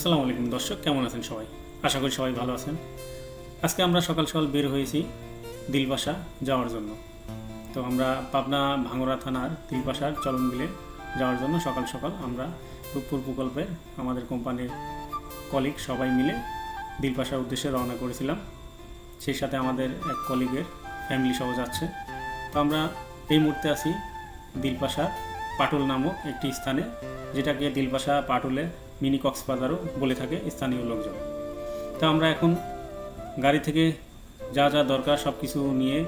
আসসালামু আলাইকুম দর্শক, কেমন আছেন সবাই? আশা করি সবাই ভালো আছেন। আজকে আমরা সকাল সকাল বের হয়েছি দিলবাসা যাওয়ার জন্য। তো আমরা পাবনা ভাঙড়া থানার দিলবাসার চলন বিলে যাওয়ার জন্য সকাল সকাল আমরা রূপপুর প্রকল্পের আমাদের কোম্পানির কলিগ সবাই মিলে দিলবাসার উদ্দেশ্যে রওনা করেছিলাম। সেই সাথে আমাদের এক কলিগের ফ্যামিলি সহ যাচ্ছে। তো আমরা এই মুহূর্তে আছি দিলপাশা পাটুল নামক একটি স্থানে, যেটাকে দিলপাশা পাটুলে মিনি কক্সবাজারও বলে থাকে স্থানীয় লোকজন। তো আমরা এখন গাড়ি থেকে যা যা দরকার সব কিছু নিয়ে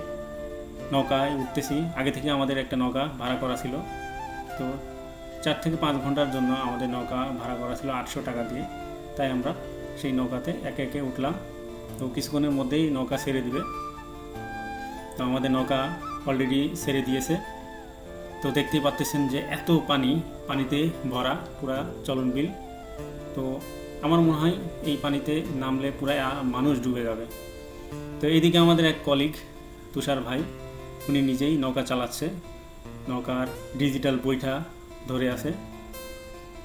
নৌকায় উঠতেছি। আগে থেকে আমাদের একটা নৌকা ভাড়া করা ছিল। তো চার থেকে পাঁচ ঘণ্টার জন্য আমাদের নৌকা ভাড়া করা ছিল আটশো টাকা দিয়ে। তাই আমরা সেই নৌকাতে একে একে উঠলাম। তো কিছুক্ষণের মধ্যেই নৌকা ছেড়ে দিবে। তো আমাদের নৌকা অলরেডি ছেড়ে দিয়েছে। তো দেখতেই পাচ্তেছেন যে এত পানি, পানিতে ভরা পুরা চলন বিল তো আমার মনে হয় এই পানিতে নামলে পুরা মানুষ ডুবে যাবে। তো এইদিকে আমাদের এক কলিগ তুষার ভাই, উনি নিজেই নৌকা চালাচ্ছে। নৌকার ডিজিটাল বইটা ধরে আছে।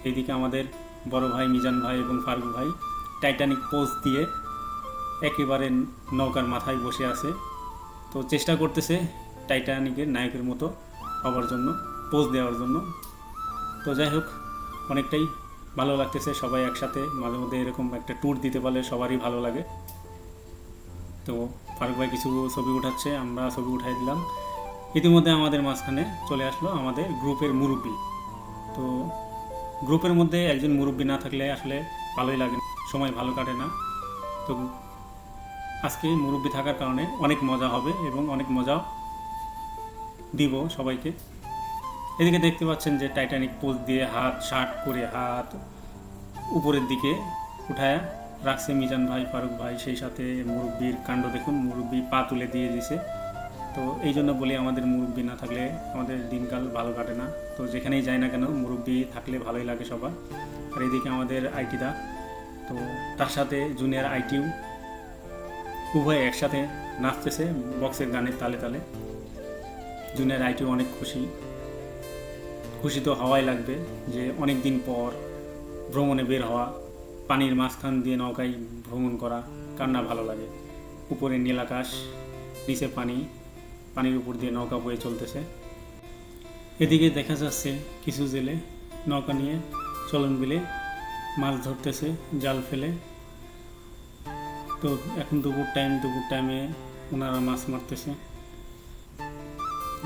এইদিকে আমাদের বড় ভাই মিজান ভাই এবং ফারুক ভাই টাইটানিক পোজ দিয়ে একেবারে নৌকার মাথায় বসে আছে। তো চেষ্টা করতেছে টাইটানিকের নায়কের মতো হওয়ার জন্য পোজ দেওয়ার জন্য। তো যাই হোক, অনেকটাই ভালো লাগতেছে, সবাই একসাথে মাঝে মধ্যে এরকম একটা ট্যুর দিতে পারলে সবারই ভালো লাগে। তো ফারুক ভাই কিছু ছবি উঠাচ্ছে, আমরা ছবি উঠাই দিলাম। ইতিমধ্যে আমাদের মাঝখানে চলে আসলো আমাদের গ্রুপের মুরব্বী। তো গ্রুপের মধ্যে একজন মুরব্বী না থাকলে আসলে ভালোই লাগে সময় ভালো কাটে না। তো আজকে মুরব্বী থাকার কারণে অনেক মজা হবে এবং অনেক মজা দিব সবাইকে। এদিকে দেখতে পাচ্ছেন যে টাইটানিক পোজ দিয়ে হাত, শার্ট করে হাত উপরের দিকে উঠায় রাখছে মিজান ভাই, ফারুক ভাই, সেই সাথে মুরব্বির কাণ্ড দেখুন, মুরব্বী পা তুলে দিয়ে দিছে। তো এই জন্য বলি আমাদের মুরব্বী না থাকলে আমাদের দিনকাল ভালো কাটে না। তো যেখানেই যাই না কেন, মুরব্বী থাকলে ভালোই লাগে সবার। আর এদিকে আমাদের আইটিদা তো তার সাথে জুনিয়র আইটিউ উভয় একসাথে নাচতেছে বক্সের গানের তালে তালে। জুনিয়র আইটি অনেক খুশি। খুশি তো হওয়াই লাগবে যে অনেক দিন পর ভ্রমণে বের হওয়া, পানির মাঝখান দিয়ে নৌকায় ভ্রমণ করা কার না ভালো লাগে। উপরে নীল আকাশ, নিচে পানি, পানির উপর দিয়ে নৌকা বয়ে চলতেছে। এদিকে দেখা যাচ্ছে কিছু জেলে নৌকা নিয়ে চলন বিলে মাছ ধরতেছে, জাল ফেলে। তো এখন দুপুর টাইম দুপুর টাইমে ওনারা মাছ মারতেছে।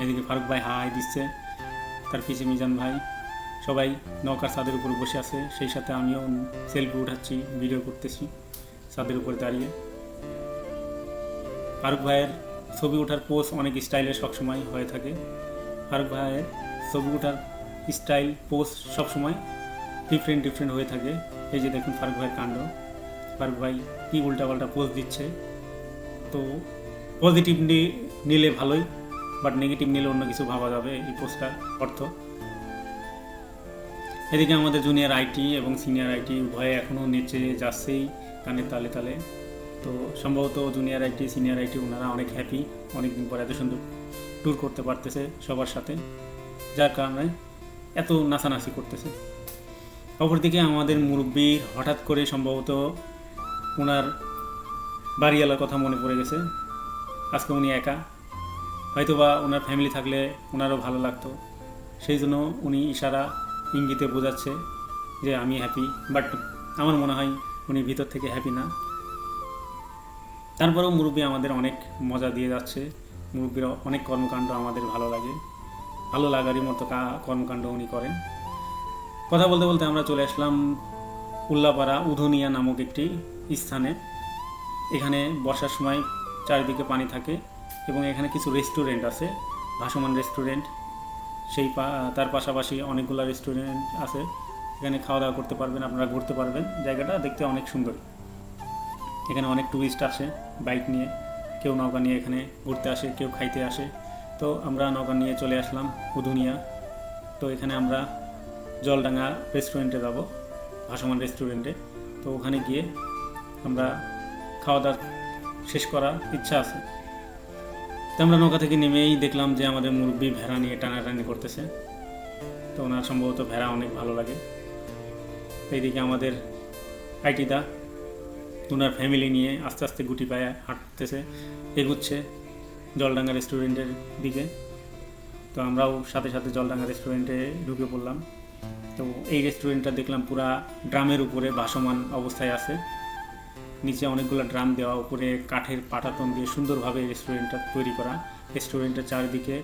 এদিকে ফারুক ভাই হাই দিচ্ছে। তার পিছে মিজান ভাই, সবাই নৌকার ছাদের উপর বসে আছে, সেই সাথে আমিও সেলফি উঠাচ্ছি ভিডিও করতেছি ছাদের উপরে দাঁড়িয়ে। ফারুক ভাইয়ের ছবি ওঠার পোজ অনেক স্টাইলের সবসময় হয়ে থাকে। ফারুক ভাইয়ের ছবি ওঠার স্টাইল পোজ সবসময় ডিফারেন্ট ডিফারেন্ট হয়ে থাকে। এই যে দেখুন ফারুক ভাইয়ের কাণ্ড। ফারুক ভাই কী উল্টাপাল্টা পোজ দিচ্ছে। তো পজিটিভ নিলে ভালোই। বাট নেগেটিভ নিলে অন্য কিছু ভাবা যাবে এই পোস্টটার অর্থ। এদিকে আমাদের জুনিয়র আইটি এবং সিনিয়র আইটি উভয়ে এখনও নিচে যাচ্ছেই কানের তালে তালে। তো সম্ভবত জুনিয়র আইটি, সিনিয়র আইটি ওনারা অনেক হ্যাপি অনেক দিন পর এত সুন্দর ট্যুর করতে পারতেছে সবার সাথে, যার কারণে এত নাচানাচি করতেছে। অপরদিকে আমাদের মুরব্বী হঠাৎ করে সম্ভবত ওনার বাড়িওয়ালার কথা মনে পড়ে গেছে। আজকে উনি একা। হয়তো বা ওনার ফ্যামিলি থাকলে ওনারও ভালো লাগতো। সেই জন্য উনি ইশারা ইঙ্গিতে বোঝাচ্ছে যে আমি হ্যাপি বাট আমার মনে হয় উনি ভিতর থেকে হ্যাপি না। তারপরেও মুরব্বী আমাদের অনেক মজা দিয়ে যাচ্ছে। মুরব্বীর অনেক কর্মকাণ্ড আমাদের ভালো লাগে। ভালো লাগারই মতো কা- কর্মকাণ্ড উনি করেন। কথা বলতে বলতে আমরা চলে আসলাম উল্লাপাড়া উধনিয়া নামক একটি স্থানে। এখানে বর্ষার সময় চারিদিকে পানি থাকে। এবং এখানে কিছু রেস্টুরেন্ট আছে, ভাসমান রেস্টুরেন্ট সেই তার পাশাপাশি অনেকগুলো রেস্টুরেন্ট আছে। এখানে খাওয়া দাওয়া করতে পারবেন, আপনারা ঘুরতে পারবেন। জায়গাটা দেখতে অনেক সুন্দর। এখানে অনেক ট্যুরিস্ট আসে বাইক নিয়ে। কেউ নৌকা নিয়ে এখানে ঘুরতে আসে, কেউ খাইতে আসে। তো আমরা নৌকা নিয়ে চলে আসলাম উধুনিয়া তো এখানে আমরা জলডাঙ্গা রেস্টুরেন্টে যাব, ভাসমান রেস্টুরেন্টে তো ওখানে গিয়ে আমরা খাওয়া দাওয়া শেষ করার ইচ্ছা আছে। তো আমরা নৌকা থেকে নেমেই দেখলাম যে আমাদের মুরব্বী ভেড়া নিয়ে টানাটানি করতেছে। তো ওনার সম্ভবত ভেড়া অনেক ভালো লাগে। তো এইদিকে আমাদের আইটিদা ওনার ফ্যামিলি নিয়ে আস্তে আস্তে গুটি পায়ে হাঁটতেছে, এগুচ্ছে জলডাঙ্গা রেস্টুরেন্টের দিকে। তো আমরাও সাথে সাথে জলডাঙ্গা রেস্টুরেন্টে ঢুকে পড়লাম। তো এই রেস্টুরেন্টটা দেখলাম পুরা ড্রামের উপরে ভাসমান অবস্থায় আছে। নিচে অনেকগুলো ড্রাম দেওয়া, উপরে কাঠের পাটাতন দিয়ে সুন্দরভাবে রেস্টুরেন্টটা তৈরি করা। রেস্টুরেন্টের চারিদিকে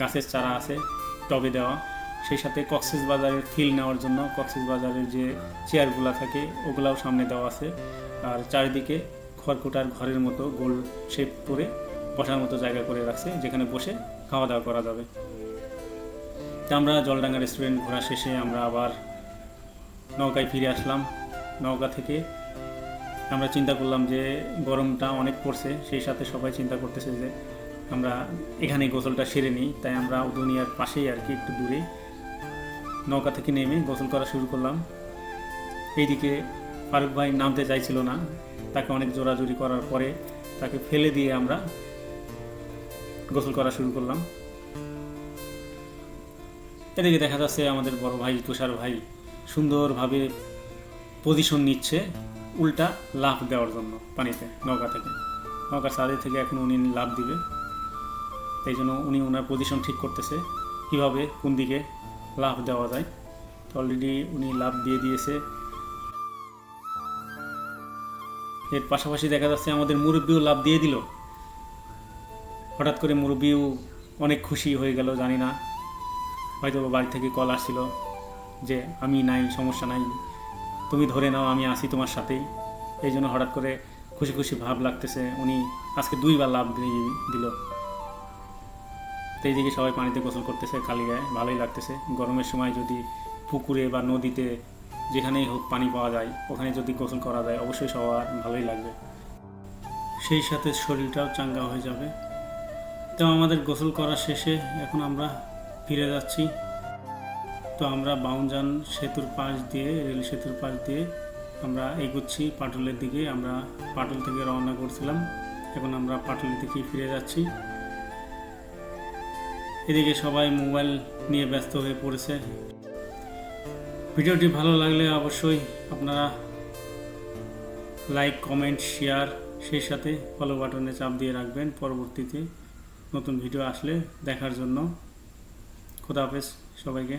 গাছের চারা আছে, টবে দেওয়া। সেই সাথে কক্সেস বাজারের ফিল নেওয়ার জন্য কক্সেস বাজারের যে চেয়ারগুলো থাকে, ওগুলাও সামনে দেওয়া আছে। আর চারিদিকে খড়কুটার ঘরের মতো গোল শেপ করে বসার মতো জায়গা করে রাখছে, যেখানে বসে খাওয়া দাওয়া করা যাবে। তা আমরা জলডাঙ্গা রেস্টুরেন্ট ঘোরা শেষে আমরা আবার নৌকায় ফিরে আসলাম। নৌকা থেকে আমরা চিন্তা করলাম যে গরমটা অনেক পড়ছে, সেই সাথে সবাই চিন্তা করতেছে যে আমরা এখানে গোসলটা সেরে নিই। তাই আমরা উদুনিয়ার পাশেই আর কি একটু দূরে নৌকা থেকে নেমে গোসল করা শুরু করলাম। এইদিকে ফারুক ভাই নামতে চাইছিল না, তাকে অনেক জোরাজুরি করার পরে তাকে ফেলে দিয়ে আমরা গোসল করা শুরু করলাম। এদিকে দেখা যাচ্ছে আমাদের বড় ভাই তুষার ভাই সুন্দরভাবে পজিশন নিচ্ছে। উল্টা লাফ দেওয়ার জন্য পানিতে, নৌকা থেকে। নৌকার সাদে থেকে এখন উনি লাফ দিবে। তাই জন্য উনি ওনার পজিশন ঠিক করতেছে, কীভাবে কোন দিকে লাফ দেওয়া যায়। তো অলরেডি উনি লাফ দিয়ে দিয়েছে। এর পাশাপাশি দেখা যাচ্ছে আমাদের মুরব্বীও লাভ দিয়ে দিল। হঠাৎ করে মুরব্বীও অনেক খুশি হয়ে গেল, জানি না। হয়তো বাড়ি থেকে কল আসছিল যে, আমি নাই, সমস্যা নাই। তুমি ধরে নাও, আমি আসি তোমার সাথেই। এই জন্য হঠাৎ করে খুশি খুশি ভাব লাগতেছে। উনি আজকে দুইবার লাভ দিয়ে দিল। তো এইদিকে সবাই পানিতে গোসল করতেছে, খালি গায়ে। ভালোই লাগতেছে। গরমের সময় যদি পুকুরে বা নদীতে যেখানেই হোক পানি পাওয়া যায়, ওখানে যদি গোসল করা যায়, অবশ্যই সবার ভালোই লাগবে। সেই সাথে শরীরটাও চাঙ্গা হয়ে যাবে। তো আমাদের গোসল করা শেষে এখন আমরা ফিরে যাচ্ছি। তো আমরা বাউনজান সেতুর পাশ দিয়ে, রেল সেতুর পাশ দিয়ে আমরা এগুচ্ছি পাটুলের দিকে। আমরা পাটুল থেকে রওনা করছিলাম। এখন আমরা পাটুলের দিকে ফিরে যাচ্ছি। এদিকে সবাই মোবাইল নিয়ে ব্যস্ত হয়ে পড়েছে। ভিডিওটি ভালো লাগলে অবশ্যই আপনারা লাইক, কমেন্ট, শেয়ার, সেই সাথে ফলো বাটনে চাপ দিয়ে রাখবেন। পরবর্তীতে নতুন ভিডিও আসলে দেখার জন্য। খোদা হাফেজ সবাইকে।